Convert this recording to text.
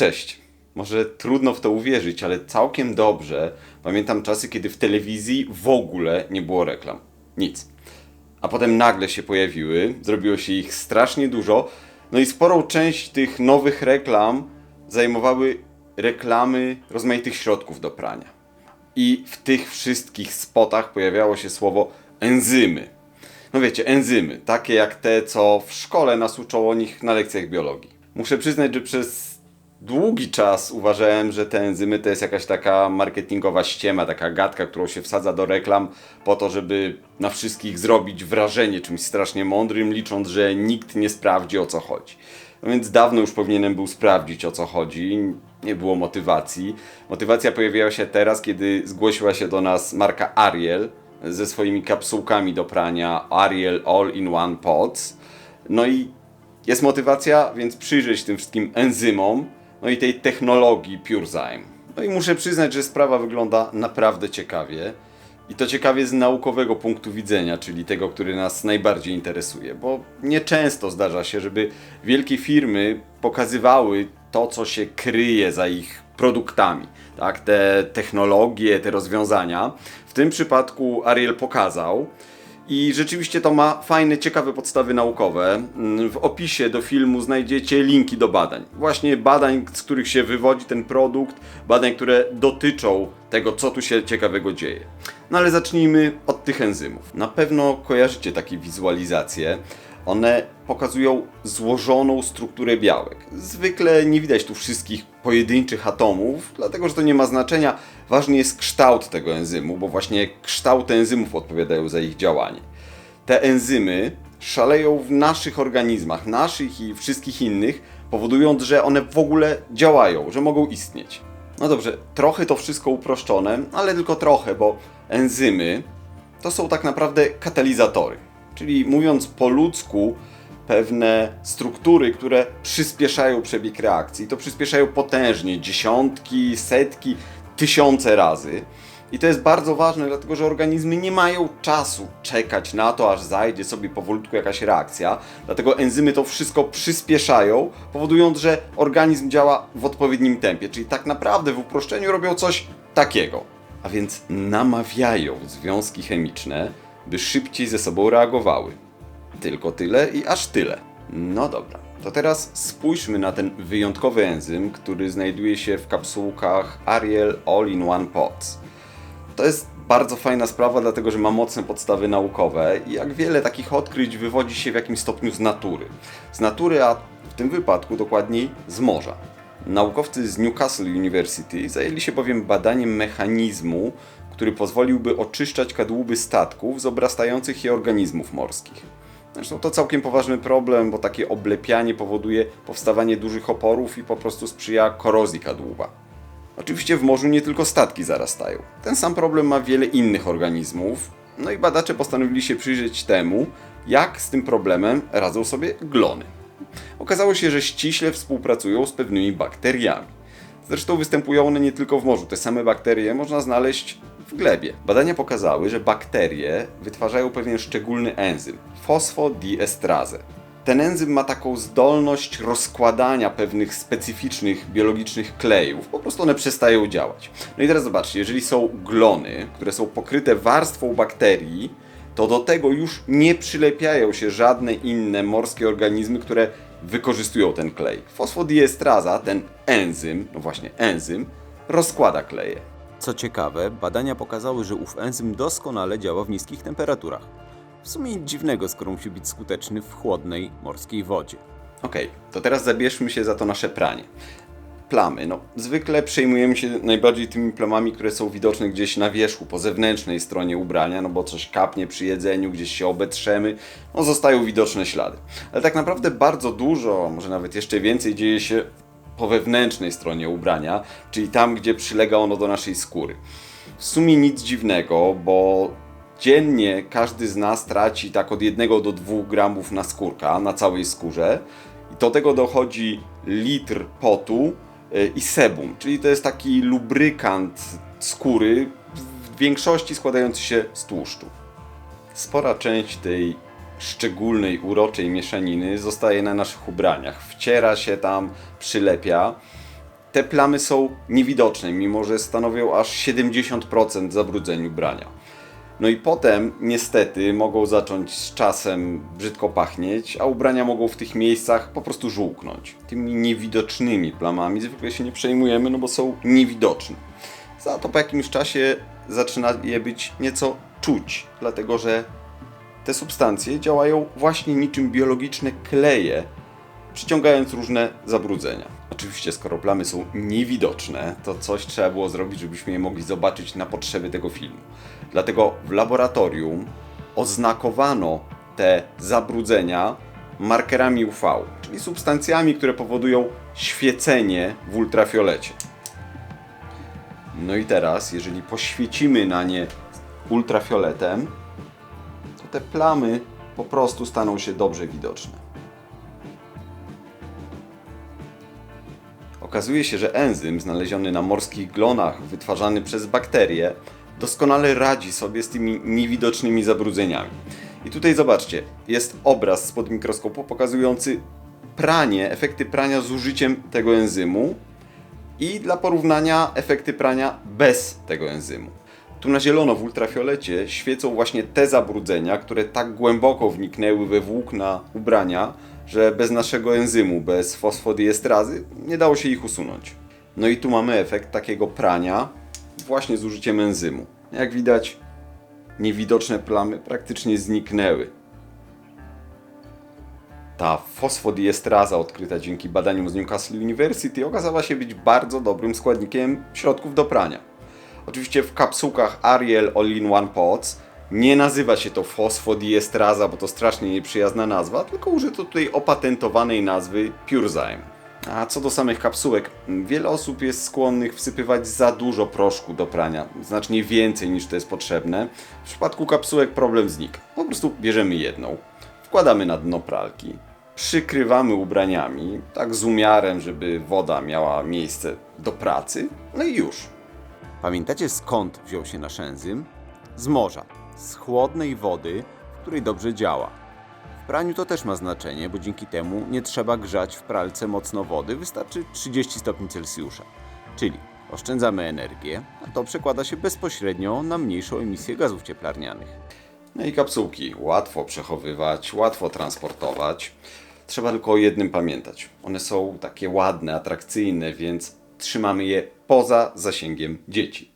Cześć. Może trudno w to uwierzyć, ale całkiem dobrze pamiętam czasy, kiedy w telewizji w ogóle nie było reklam. Nic. A potem nagle się pojawiły, zrobiło się ich strasznie dużo, no i sporą część tych nowych reklam zajmowały reklamy rozmaitych środków do prania. I w tych wszystkich spotach pojawiało się słowo enzymy. No wiecie, enzymy, takie jak te, co w szkole nas uczą o nich na lekcjach biologii. Muszę przyznać, że przez długi czas uważałem, że te enzymy to jest jakaś taka marketingowa ściema, taka gadka, którą się wsadza do reklam po to, żeby na wszystkich zrobić wrażenie czymś strasznie mądrym, licząc, że nikt nie sprawdzi o co chodzi. No więc dawno już powinienem był sprawdzić o co chodzi. Nie było motywacji. Motywacja pojawiła się teraz, kiedy zgłosiła się do nas marka Ariel ze swoimi kapsułkami do prania Ariel All-in-One Pods. No i jest motywacja, więc przyjrzeć tym wszystkim enzymom, no i tej technologii PureZyme. No i muszę przyznać, że sprawa wygląda naprawdę ciekawie. I to ciekawie z naukowego punktu widzenia, czyli tego, który nas najbardziej interesuje, bo nieczęsto zdarza się, żeby wielkie firmy pokazywały to, co się kryje za ich produktami, tak? Te technologie, te rozwiązania. W tym przypadku Ariel pokazał, i rzeczywiście to ma fajne, ciekawe podstawy naukowe. W opisie do filmu znajdziecie linki do badań. Właśnie badań, z których się wywodzi ten produkt, badań, które dotyczą tego, co tu się ciekawego dzieje. No ale zacznijmy od tych enzymów. Na pewno kojarzycie takie wizualizacje. One pokazują złożoną strukturę białek. Zwykle nie widać tu wszystkich pojedynczych atomów, dlatego że to nie ma znaczenia. Ważny jest kształt tego enzymu, bo właśnie kształty enzymów odpowiadają za ich działanie. Te enzymy szaleją w naszych organizmach, naszych i wszystkich innych, powodując, że one w ogóle działają, że mogą istnieć. No dobrze, trochę to wszystko uproszczone, ale tylko trochę, bo enzymy to są tak naprawdę katalizatory. Czyli mówiąc po ludzku, pewne struktury, które przyspieszają przebieg reakcji. To przyspieszają potężnie, dziesiątki, setki, tysiące razy. I to jest bardzo ważne, dlatego że organizmy nie mają czasu czekać na to, aż zajdzie sobie powolutku jakaś reakcja. Dlatego enzymy to wszystko przyspieszają, powodując, że organizm działa w odpowiednim tempie. Czyli tak naprawdę w uproszczeniu robią coś takiego. A więc namawiają związki chemiczne, by szybciej ze sobą reagowały. Tylko tyle i aż tyle. No dobra. To teraz spójrzmy na ten wyjątkowy enzym, który znajduje się w kapsułkach Ariel All-in-One Pods. To jest bardzo fajna sprawa, dlatego że ma mocne podstawy naukowe i jak wiele takich odkryć wywodzi się w jakimś stopniu z natury. Z natury, a w tym wypadku dokładniej z morza. Naukowcy z Newcastle University zajęli się bowiem badaniem mechanizmu, który pozwoliłby oczyszczać kadłuby statków z obrastających je organizmów morskich. Zresztą to całkiem poważny problem, bo takie oblepianie powoduje powstawanie dużych oporów i po prostu sprzyja korozji kadłuba. Oczywiście w morzu nie tylko statki zarastają. Ten sam problem ma wiele innych organizmów, no i badacze postanowili się przyjrzeć temu, jak z tym problemem radzą sobie glony. Okazało się, że ściśle współpracują z pewnymi bakteriami. Zresztą występują one nie tylko w morzu, te same bakterie można znaleźć w glebie. Badania pokazały, że bakterie wytwarzają pewien szczególny enzym fosfodiestrazę. Ten enzym ma taką zdolność rozkładania pewnych specyficznych biologicznych klejów. Po prostu one przestają działać. No i teraz zobaczcie, jeżeli są glony, które są pokryte warstwą bakterii, to do tego już nie przylepiają się żadne inne morskie organizmy, które wykorzystują ten klej. Fosfodiestraza, ten enzym, no właśnie enzym, rozkłada kleje. Co ciekawe, badania pokazały, że ów enzym doskonale działa w niskich temperaturach. W sumie nic dziwnego, skoro musi być skuteczny w chłodnej morskiej wodzie. Okej, to teraz zabierzmy się za to nasze pranie. Plamy. No, zwykle przejmujemy się najbardziej tymi plamami, które są widoczne gdzieś na wierzchu, po zewnętrznej stronie ubrania, no bo coś kapnie przy jedzeniu, gdzieś się obetrzemy, no zostają widoczne ślady. Ale tak naprawdę bardzo dużo, może nawet jeszcze więcej dzieje się po wewnętrznej stronie ubrania, czyli tam, gdzie przylega ono do naszej skóry. W sumie nic dziwnego, bo dziennie każdy z nas traci tak od 1 do 2 gramów na skórka, na całej skórze. I do tego dochodzi litr potu y, i sebum, czyli to jest taki lubrykant skóry, w większości składający się z tłuszczu. Spora część tej szczególnej, uroczej mieszaniny zostaje na naszych ubraniach. Wciera się tam, przylepia. te plamy są niewidoczne, mimo że stanowią aż 70% zabrudzeń ubrania. No i potem niestety mogą zacząć z czasem brzydko pachnieć, a ubrania mogą w tych miejscach po prostu żółknąć. Tymi niewidocznymi plamami zwykle się nie przejmujemy, no bo są niewidoczne. Za to po jakimś czasie zaczyna je być nieco czuć, dlatego że te substancje działają właśnie niczym biologiczne kleje, przyciągając różne zabrudzenia. Oczywiście, skoro plamy są niewidoczne, to coś trzeba było zrobić, żebyśmy je mogli zobaczyć na potrzeby tego filmu. Dlatego w laboratorium oznakowano te zabrudzenia markerami UV, czyli substancjami, które powodują świecenie w ultrafiolecie. No i teraz, jeżeli poświecimy na nie ultrafioletem, te plamy po prostu staną się dobrze widoczne. Okazuje się, że enzym znaleziony na morskich glonach, wytwarzany przez bakterie, doskonale radzi sobie z tymi niewidocznymi zabrudzeniami. I tutaj zobaczcie, jest obraz spod mikroskopu pokazujący pranie, efekty prania z użyciem tego enzymu i dla porównania efekty prania bez tego enzymu. Tu na zielono w ultrafiolecie świecą właśnie te zabrudzenia, które tak głęboko wniknęły we włókna ubrania, że bez naszego enzymu, bez fosfodiestrazy, nie dało się ich usunąć. No i tu mamy efekt takiego prania właśnie z użyciem enzymu. Jak widać, niewidoczne plamy praktycznie zniknęły. Ta fosfodiestraza odkryta dzięki badaniom z Newcastle University okazała się być bardzo dobrym składnikiem środków do prania. Oczywiście w kapsułkach Ariel All-in-One Pods nie nazywa się to fosfodiestraza, bo to strasznie nieprzyjazna nazwa, tylko użyto tutaj opatentowanej nazwy PureZyme. A co do samych kapsułek, wiele osób jest skłonnych wsypywać za dużo proszku do prania, znacznie więcej niż to jest potrzebne. W przypadku kapsułek problem znika. Po prostu bierzemy jedną, wkładamy na dno pralki, przykrywamy ubraniami, tak z umiarem, żeby woda miała miejsce do pracy, no i już. Pamiętacie skąd wziął się nasz enzym? Z morza, z chłodnej wody, w której dobrze działa. W praniu to też ma znaczenie, bo dzięki temu nie trzeba grzać w pralce mocno wody, wystarczy 30 stopni Celsjusza. Czyli oszczędzamy energię, a to przekłada się bezpośrednio na mniejszą emisję gazów cieplarnianych. No i kapsułki łatwo przechowywać, łatwo transportować. Trzeba tylko o jednym pamiętać. One są takie ładne, atrakcyjne, więc trzymamy je poza zasięgiem dzieci.